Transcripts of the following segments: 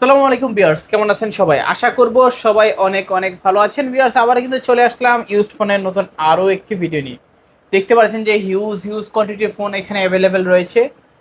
আসসালামু আলাইকুম বিয়ার্স কেমন আছেন সবাই? আশা করব সবাই অনেক অনেক ভালো আছেন। বিয়ার্স আবার কিন্তু চলে আসলাম ইউজড ফোনের নতুন আরও একটি ভিডিও নিয়ে। দেখতে পাচ্ছেন যে হিউজ হিউজ কোয়ান্টিটির ফোন এখানে অ্যাভেলেবেল রয়েছে।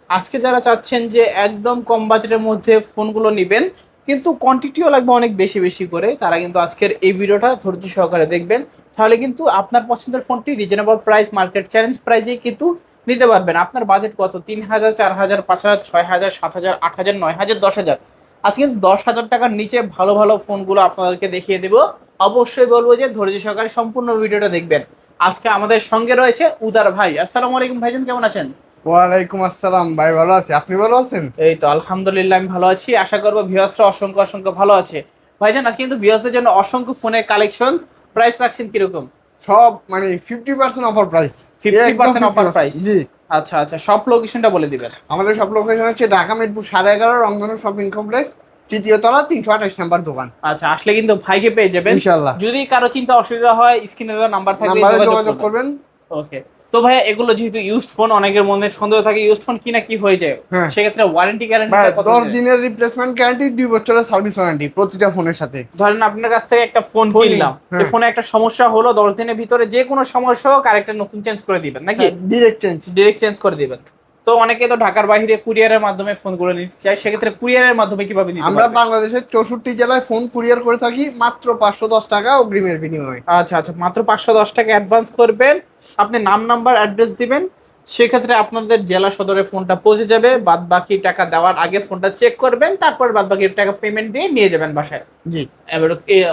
আজকে যারা চাচ্ছেন যে একদম কম বাজেটের মধ্যে ফোনগুলো নেবেন, কিন্তু কোয়ান্টিটিও লাগবে অনেক বেশি বেশি করে, তারা কিন্তু আজকের এই ভিডিওটা ধৈর্য সহকারে দেখবেন। তাহলে কিন্তু আপনার পছন্দের ফোনটি রিজনেবল প্রাইস মার্কেট চ্যালেঞ্জ প্রাইজেই কিন্তু নিতে পারবেন। আপনার বাজেট কত? তিন হাজার, চার হাজার, পাঁচ হাজার, ছয় হাজার, সাত হাজার, আট হাজার, নয় হাজার, দশ হাজার। আজকে কিন্তু দশ হাজার টাকার নিচে ভালো ভালো ফোনগুলো আপনাদেরকে দেখিয়ে দেবো। অবশ্যই বলব যে ধৈর্য সহকারে সম্পূর্ণ ভিডিওটা দেখবেন। আজকে আমাদের সঙ্গে রয়েছে উদার ভাই। আসসালামু আলাইকুম ভাইজান কেমন আছেন? ওয়ালাইকুম আসসালাম ভাই ভালো আছি। আপনি ভালো আছেন? এই তো আলহামদুলিল্লাহ আমি ভালো আছি। আশা করব ভিউয়ার্সরা অসংখ্য অসংখ্য ভালো আছে। ভাইজান আজকে কিন্তু ভিউয়ার্সদের জন্য অসংখ্য ফোনের কালেকশন। প্রাইস রাখছেন কীরকম? সব মানে fifty percent offer price 50% offer price? জি। আচ্ছা আচ্ছা সব লোকেশনটা বলে দিবেন। আমাদের সব লোকেশন হচ্ছে ঢাকা মিরপুর সাড়ে এগারো রংধনু শপিং কমপ্লেক্স তৃতীয় তলা তিনশো আঠাশ নাম্বার দোকান। আচ্ছা আসলে কিন্তু ভাইকে পেয়ে যাবেন। ইনশাল্লাহ যদি কারও চিন্তা অসুবিধা হয় স্ক্রিনে দেওয়া নাম্বার থাকলে যোগাযোগ করবেন। ওকে। তো ভাইয়া এগুলো যেহেতু ইউজড ফোন অনেকের মনে সন্দেহ থাকে ইউজড ফোন কিনা কি হয়ে যায়? হ্যাঁ। সেক্ষেত্রে ওয়ারেন্টি ভাই গ্যারান্টি কত দিনের? রিপ্লেসমেন্ট গ্যারান্টি দুই বছরের সার্ভিস ওয়ারেন্টি প্রতিটা ফোনের সাথে। ধরেন আপনার কাছ থেকে একটা ফোন কিনলাম। হ্যাঁ। এই ফোনে একটা সমস্যা হলো দশ দিনের ভিতরে যে কোনো সমস্যা হোক আরেকটা নতুন চেঞ্জ করে দিবেন নাকি? ডিরেক্ট চেঞ্জ ডিরেক্ট চেঞ্জ করে দিবেন। তো অনেকে তো ঢাকার বাইরে কুরিয়ারের মাধ্যমে ফোনগুলো নিতে চায় সেক্ষেত্রে কুরিয়ারের মাধ্যমে কীভাবে নিতে আমরা বাংলাদেশের চৌষট্টি জেলায় ফোন কুরিয়ার করে থাকি মাত্র পাঁচশো দশ টাকা অগ্রিমের বিনিময়ে। আচ্ছা আচ্ছা মাত্র পাঁচশো দশ টাকা অ্যাডভান্স করবেন আপনি নাম নাম্বার অ্যাড্রেস দিবেন সেক্ষেত্রে আপনাদের জেলা সদরে ফোনটা পৌঁছে যাবে বাদ বাকি টাকা দেওয়ার আগে ফোনটা চেক করবেন তারপর বাদ বাকি টাকা পেমেন্ট দিয়ে নিয়ে যাবেন বাসায়। জি। এবার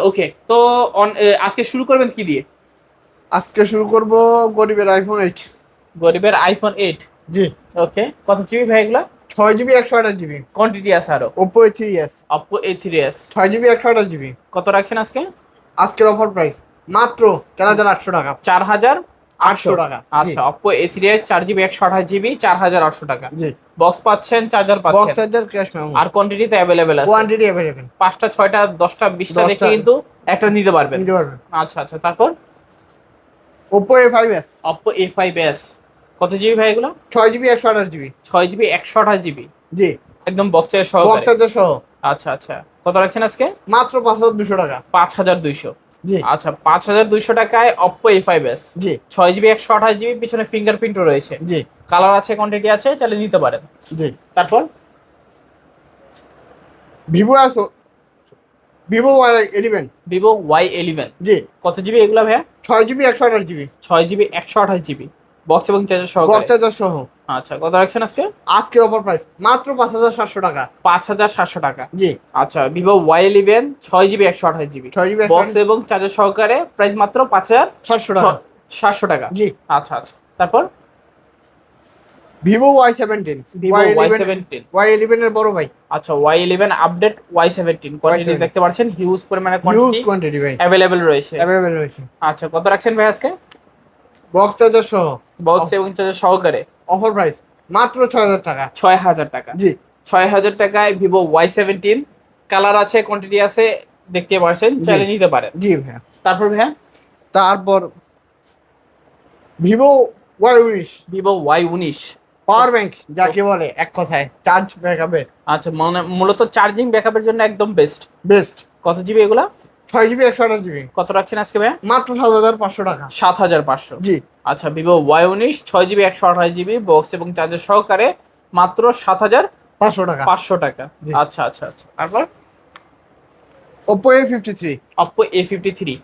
ওকে তো আজকে শুরু করবেন কি দিয়ে? আজকে শুরু করব গরিবের আইফোন এইট গরিবের আইফোন এইট জি। ওকে কত জিবি ভাই এগুলো? ছয় জিবি একশো আঠাশ জিবি কোয়ান্টিটি আছে আরও? Oppo A three S Oppo A three S ছয় জিবি একশো আঠাশ জিবি কত রাখছেন আজকে? আজকের অফার প্রাইস মাত্র চার হাজার আটশো টাকা। চার হাজার আটশো টাকা। আচ্ছা অপো এ থ্রি এস চার জিবি একশো আঠাশ জিবি চার হাজার আটশো টাকা। জি। বক্স পাচ্ছেন charger box charger cash memo আর কোয়ান্টিটি তো অ্যাভেলেবেল আছে। কোয়ান্টিটি অ্যাভেলেবেল পাঁচটা ছয়টা দশটা বিশটা দেখে কিন্তু একটা নিতে পারবেন। নিতে পারবেন। আচ্ছা আচ্ছা তারপর? Oppo A five S Oppo A five S কত জিবি ভাই এগুলো? ছয় জিবি একশো আঠাশ জিবি ছয় জিবি একশো আঠাশ জিবি জি। একদম বক্সের বক্স সহকারে? চার্জার সহ। আচ্ছা আচ্ছা। কত রাখছেন আজকে? মাত্র পাঁচ হাজার দুশো টাকা। পাঁচ হাজার দুইশো। জি। আচ্ছা পাঁচ হাজার দুইশো টাকায় অপো এ ফাইভ এস জি। ছয় জিবি একশো আঠাশ জিবি পিছনে ফিঙ্গারপ্রিন্টও রয়েছে। জি। কালার আছে কোয়ান্টিটি আছে চাইলে নিতে পারেন। জি। তারপর? ভিভো আসো Vivo Y eleven Vivo Y eleven জি। কত জিবি এগুলো ভাইয়া? ছয় জিবি একশো আঠাশ জিবি ছয় জিবি একশো আঠাশ জিবি বক্স এবং চার্জার সহ বক্স চার্জার সহ। আচ্ছা কত রাখছেন আজকে? আজকের অফার প্রাইস মাত্র পাঁচ হাজার সাতশো টাকা। পাঁচ হাজার সাতশো টাকা। জি। আচ্ছা ভিভো ওয়াই ইলেভেন ছয় জিবি একশো আঠাশ জিবি ছয় জিবি বক্স এবং চার্জার সহকারে প্রাইস মাত্র পাঁচ হাজার সাতশো টাকা। সাতশো টাকা জি। আচ্ছা আচ্ছা। তারপর? Vivo Y seventeen Vivo Y seventeen Y ইলেভেনের বড় ভাই। আচ্ছা Y eleven update Y seventeen quantity Y17 দেখতে পাচ্ছেন হিউজ পরিমাণে কোয়ান্টিটি কোয়ান্টিটি ভাই। অ্যাভেলেবেল রয়েছে। অ্যাভেলেবেল রয়েছে। আচ্ছা কত রাখছেন ভাই আজকে? বক্স চার্জার সহ। বক্স এবং চার্জার সহকারে। অফার প্রাইস মাত্র ছয় হাজার টাকা। ছয় হাজার টাকা। জি। ছয় হাজার টাকায় ভিভো ওয়াই সেভেন্টিন কালার আছে কোয়ান্টিটি আছে দেখতে পারছেন চাইলে নিতে পারেন। জি ভাইয়া। তারপর ভাইয়া? তারপর ভিভো ওয়াই উনিশ। ভিভো ওয়াই উনিশ। পাওয়ার ব্যাংক যাকে বলে এক কথায় চার্জ ব্যাকআপের আচ্ছা মানে মূলত চার্জিং ব্যাকআপের জন্য একদম বেস্ট বেস্ট কত জিবি এগুলা? ছয় জিবি একশো আঠাশ জিবি কত রাখছেন আজকে ভাইয়া মাত্র সাত হাজার পাঁচশো টাকা। সাত হাজার পাঁচশো। জি। আচ্ছা ভিভো ওয়াই উনিশ ছয় জিবি একশো আঠাশ জিবি বক্স এবং চার্জার সহকারে মাত্র সাত হাজার পাঁচশো টাকা। পাঁচশো টাকা। আচ্ছা আচ্ছা আচ্ছা। তারপর? Oppo A fifty three Oppo A fifty three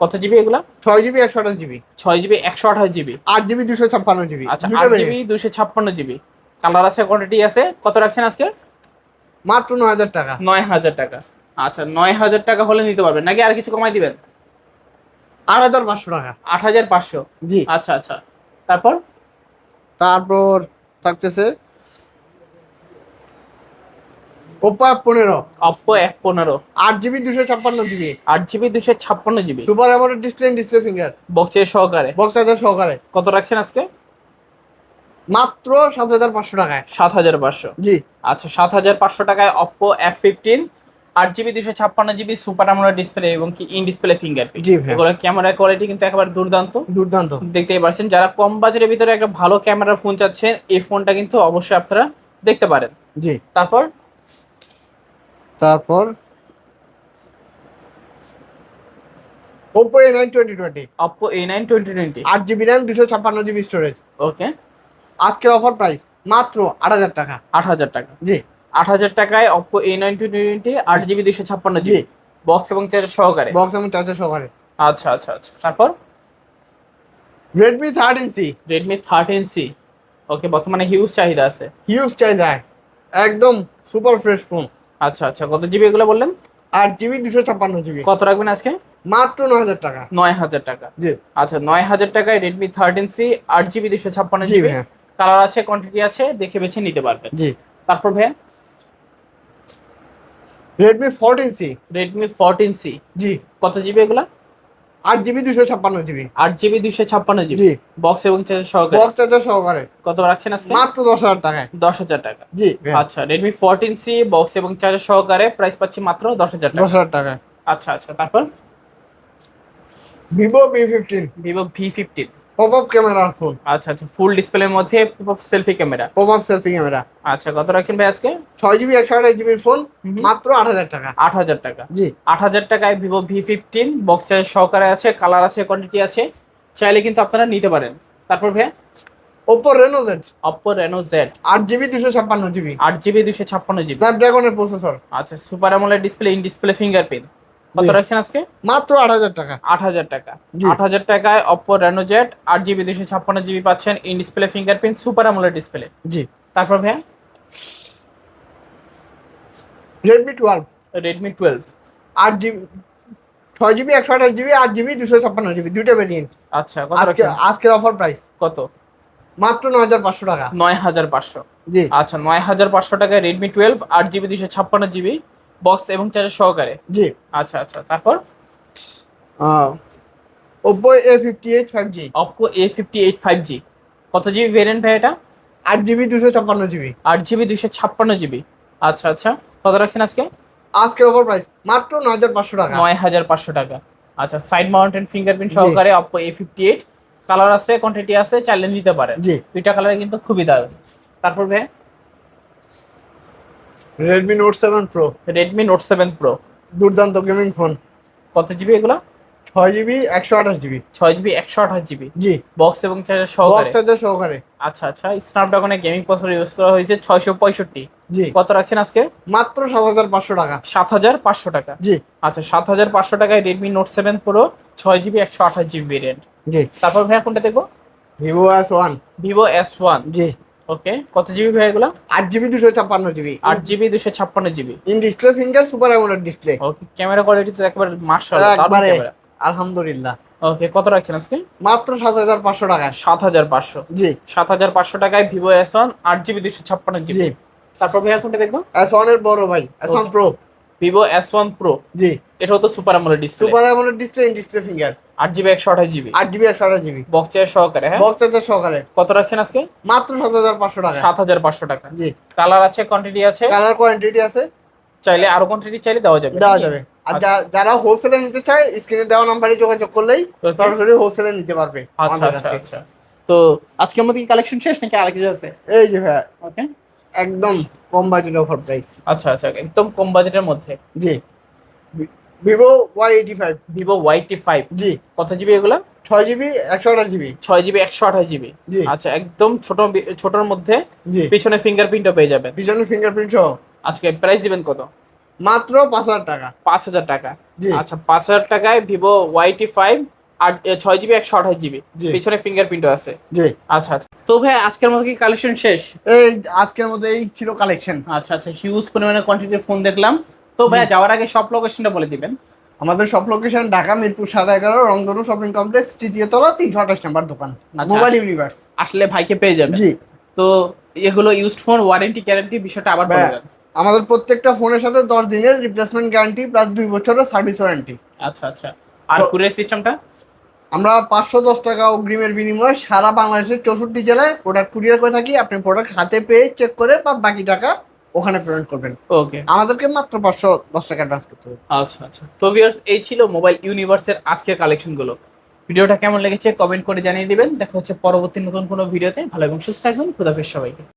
কত জিবি এগুলা? ছয় জিবি একশো আঠাশ জিবি ছয় জিবি একশো আঠাশ জিবি আট জিবি দুশো ছাপ্পান্ন জিবি আচ্ছা আট জিবি দুশো ছাপ্পান্ন জিবি কালার আছে কোয়ান্টিটি আছে। কত রাখছেন আজকে? মাত্র ন হাজার টাকা। নয় হাজার টাকা। আচ্ছা নয় হাজার টাকা হলে নিতে পারবেন নাকি আর কিছু কমাই দিবেন? আট হাজার পাঁচশো টাকা। আট হাজার পাঁচশো? জি। আচ্ছা আচ্ছা। তারপর? তারপর থাকতেছে ওপো এফ পনেরো। অপ্পো এক পনেরো। আট জিবি দুশো ছাপ্পান্ন জিবি। আট জিবি দুশো ছাপ্পান্ন GB. Super AMOLED display display finger বক্সের সহকারে? বক্স সহকারে। কত রাখছেন আজকে? মাত্র সাত হাজার পাঁচশো টাকায়। সাত হাজার পাঁচশো। জি। আচ্ছা সাত হাজার পাঁচশো টাকায় অপ্পো এফ ফিফটিন আট জিবি দুশো ছাপ্পান্ন জিবি সুপার আমোলেড ডিসপ্লে এবং কি ইন ডিসপ্লে ফিঙ্গারপ্রিন্ট। জি এগুলো ক্যামেরা কোয়ালিটি কিন্তু একেবারে দুর্দান্ত। দুর্দান্ত। দেখতেই পারছেন যারা কম বাজেটের ভিতরে একটা ভালো ক্যামেরার ফোন চাচ্ছেন এই ফোনটা কিন্তু অবশ্যই আপনারা দেখতে পারেন। জি। তারপর? তারপর? Oppo A nine twenty twenty Oppo A nine twenty twenty আট জিবি র্যাম দুশো ছাপ্পান্ন জিবি স্টোরেজ ওকে আজকের অফার প্রাইস মাত্র আট হাজার টাকা। আট হাজার টাকা। জি। আট হাজার টাকায় Oppo A nine twenty twenty আট জিবি দুশো ছাপ্পান্ন জিবি বক্স এবং চার্জার সহকারে। বক্স এবং চার্জার সহকারে। আচ্ছা আচ্ছা আচ্ছা। তারপর? Redmi thirteen C Redmi thirteen C okay বর্তমানে হিউজ চাহিদা আছে। হিউজ চাহিদা। একদম সুপার ফ্রেশ ফোন আচ্ছা আচ্ছা। কত জিবি এগুলো বললেন? আট জিবি দুশো ছাপ্পান্ন জিবি। কত রাখবেন আজকে? মাত্র নয় হাজার টাকা। নয় হাজার টাকা। জি। আচ্ছা নয় হাজার টাকায় রেডমি থার্টিন সি আট জিবি দুশো ছাপ্পান্ন জিবি। কালার আছে কোয়ান্টিটি আছে দেখে বেছে নিতে পারবেন। জি। তারপর ভাইয়া? Redmi fourteen C Redmi fourteen C জি। কত জিবি এগুলা? আট জিবি দুশো ছাপ্পান্ন জিবি আট জিবি দুশো ছাপ্পান্ন জিবি জি। বক্স এবং চার্জার সহকারে? বক্স চার্জার সহকারে। কত রাখছেন আজকে? মাত্র দশ হাজার টাকায়। দশ হাজার টাকা। জি আচ্ছা রেডমি ফোরটিন সি বক্স এবং চার্জার সহকারে প্রাইস পাচ্ছি মাত্র দশ হাজার টাকা। দশ হাজার টাকায়। আচ্ছা আচ্ছা তারপর? Vivo V fifteen Vivo V fifteen pop up ক্যামেরার ফোন আচ্ছা আচ্ছা ফুল ডিসপ্লের মধ্যে selfie camera pop up selfie camera আচ্ছা কত রাখছেন ভাই আজকে? ছয় জিবি একশো আঠাশ জিবির ফোন মাত্র আট হাজার টাকা। আট হাজার টাকা। জি। আট হাজার টাকায় ভিভো ভি ফিফটিন বক্সের সহকারে আছে কালার আছে কোয়ান্টিটি আছে। চাইলে কিন্তু আপনারা নিতে পারেন। তারপর ভাই Oppo Reno Z Oppo Reno Z আট জিবি দুশো ছাপ্পান্ন জিবি আট জিবি দুশো ছাপ্পান্ন জিবি স্ন্যাপড্রাগনের প্রসেসর আচ্ছা সুপার আমলের ডিসপ্লে ইন ডিসপ্লে ফিঙ্গারপ্রিন্ট কত। রাখছেন আজকে? মাত্র আট হাজার টাকা। আট হাজার টাকা। আট হাজার টাকায় অপ্পো রেনো জেড আট জিবি দুশো ছাপ্পান্ন জিবি পাচ্ছেন in display fingerprint super AMOLED display জি। তারপর ভাই রেডমি টুয়েলভ রেডমি টুয়েলভ আট জিবি ছয় জিবি একশো আঠাশ জিবি আট জিবি দুশো ছাপ্পান্ন জিবি দুইটা ভেরিয়েন্ট আচ্ছা কত আজকে আজকের অফার প্রাইস কত? মাত্র নয় হাজার পাঁচশো টাকা। নয় হাজার পাঁচশো। জি। আচ্ছা নয় হাজার পাঁচশো টাকায় রেডমি টুয়েলভ আট জিবি দুশো ছাপ্পান্ন জিবি বক্স এবং চার্জার সহকারে? জি। আচ্ছা আচ্ছা তারপর? Oppo A fifty eight five G Oppo A fifty eight five G কত জিবি ভেরিয়েন্ট ভাই এটা? আট জিবি দুশো ছাপ্পান্ন জিবি আট জিবি দুশো ছাপ্পান্ন জিবি আচ্ছা আচ্ছা। কত রাখছেন আজকে? আজকের অফার প্রাইস মাত্র নয় হাজার পাঁচশো টাকা। নয় হাজার পাঁচশো টাকা। আচ্ছা সাইড মাউন্টেন ফিঙ্গারপ্রিন্ট। সহকারে Oppo A fifty eight colour আছে কোয়ান্টিটি আছে চাইলে নিতে পারেন। জি। দুইটা কালার কিন্তু খুবই দারুণ। তারপর ভাই? Redmi Note seven Pro Redmi Note seven Pro দুর্দান্ত গেমিং ফোন কত জিবি এগুলো? ছয় জিবি একশো আঠাশ জিবি ছয় জিবি একশো আঠাশ জিবি জি। বক্স এবং চার্জার বক্স সহকারে চার্জার সহকারে। আচ্ছা আচ্ছা। স্ন্যাপড্রাগনের গেমিং প্রসেসর ইউজ করা হয়েছে ছয়শো পঁয়ষট্টি। জি। কত রাখছেন আজকে? মাত্র সাত হাজার পাঁচশো টাকা। সাত হাজার পাঁচশো টাকা। জি। আচ্ছা সাত হাজার পাঁচশো টাকায় রেডমি নোট সেভেন প্রো ছয় জিবি একশো আঠাশ জিবি ভেরিয়েন্ট জি। তারপর ভাইয়া কোনটা দেখব? Vivo S one Vivo S one জি। ওকে কত জিবি ভাই এগুলো? আট জিবি দুশো ছাপ্পান্ন জিবি আট জিবি দুশো ছাপ্পান্ন GB in display finger super AMOLED display okay camera quality তো একবার মার্শাল একবারে আলহামদুলিল্লাহ। ওকে কত রাখছেন আজকে? মাত্র সাত হাজার পাঁচশো টাকা সাত হাজার পাঁচশো। জি। সাত হাজার পাঁচশো টাকায় ভিভো এস ওয়ান আট জিবি দুশো ছাপ্পান্ন জিবি তারপর ভাইয়া কোনটা দেখব? এস ওয়ানের বড় ভাই S one Pro Vivo S one Pro জি। এটা হতো super AMOLED display super AMOLED display in display finger আট জিবি একশো আঠাশ জিবি আট জিবি একশো আঠাশ জিবি বক্সের সহকারে হ্যাঁ? বক্স চার্জার সহকারে। কত রাখছেন আজকে? মাত্র সাত হাজার পাঁচশো টাকা। সাত হাজার পাঁচশো টাকা। জি। কালার আছে কোয়ান্টিটি আছে? কালার কোয়ান্টিটি আছে। চাইলে আরও কোয়ান্টিটি চাইলে দেওয়া যাবে। দেওয়া যাবে। আর যারা হোলসেলে নিতে চায় স্ক্রিনে দেওয়া নাম্বারে যোগাযোগ করলেই. সরাসরি হোলসেলে নিতে পারবে। আচ্ছা আচ্ছা আচ্ছা। তো আজকের মধ্যে কি কালেকশন শেষ নাকি আর কিছু আছে? এই যে ভাই ওকে একদম কম বাজেট অফার প্রাইস আচ্ছা আচ্ছা একদম কম বাজেটের মধ্যে? জি। Vivo Y eighty five Vivo Y eighty five জি। কত জিবি এগুলো? ছয় জিবি একশো আঠাশ জিবি ছয় জিবি একশো আঠাশ জিবি জি। আচ্ছা একদম ছোট ছোটর মধ্যে জি। পিছনে ফিঙ্গারপ্রিন্টও পেয়ে যাবেন। পিছনে ফিঙ্গারপ্রিন্ট সহ। আজকে প্রাইস দিবেন কত? মাত্র পাঁচ হাজার টাকা। পাঁচ হাজার টাকা। জি। আচ্ছা পাঁচ হাজার টাকায় ভিভো ওয়াইটি ফাইভ আট ছয় জিবি একশো আঠাশ জিবি পিছনে ফিঙ্গারপ্রিন্টও আছে। জি। আচ্ছা আচ্ছা। তো ভাই আজকের মধ্যে কি কালেকশন শেষ? এই আজকের মধ্যে এই ছিল কালেকশন আচ্ছা আচ্ছা হিউজ পরিমাণে কোয়ান্টিটির ফোন দেখলাম। তো ভাইয়া যাওয়ার আগে সব লোকেশনটা বলে দিবেন। আমাদের সব লোকেশন ঢাকা মিরপুর সাড়ে এগারো রংধনু শপিং কমপ্লেক্স তৃতীয় তলা তিনশো আঠাশ নাম্বার দোকান। আচ্ছা। মোবাইল ইউনিভার্স আসলে ভাইকে পেয়ে যাবেন। জি। তো এগুলো ইউজড ফোন ওয়ারেন্টি গ্যারান্টি বিষয়টা আবার বলে দেন। আমাদের প্রত্যেকটা ফোনের সাথে দশ দিনের রিপ্লেসমেন্ট গ্যারান্টি প্লাস দুই বছরের সার্ভিস ওয়ারেন্টি আচ্ছা আচ্ছা। আর কুরিয়ার সিস্টেমটা আমরা পাঁচশো দশ টাকা অগ্রিমের বিনিময়ে সারা বাংলাদেশের চৌষট্টি জেলায় প্রোডাক্ট কুরিয়ার করে থাকি। আপনি প্রোডাক্ট হাতে পেয়ে চেক করে বা বাকি টাকা ওখানে পেমেন্ট করবেন। ওকে আমাদেরকে মাত্র পাঁচশো দশ টাকা অ্যাডভান্স করতে হবে। আচ্ছা আচ্ছা। তো ভিউয়ার্স এই ছিল মোবাইল ইউনিভার্সের আজকের কালেকশনগুলো ভিডিওটা কেমন লেগেছে কমেন্ট করে জানিয়ে দিবেন। দেখা হচ্ছে পরবর্তী নতুন কোনো ভিডিওতে। ভালো এবং সুস্থ থাকবেন। খুদাফেজ সবাইকে।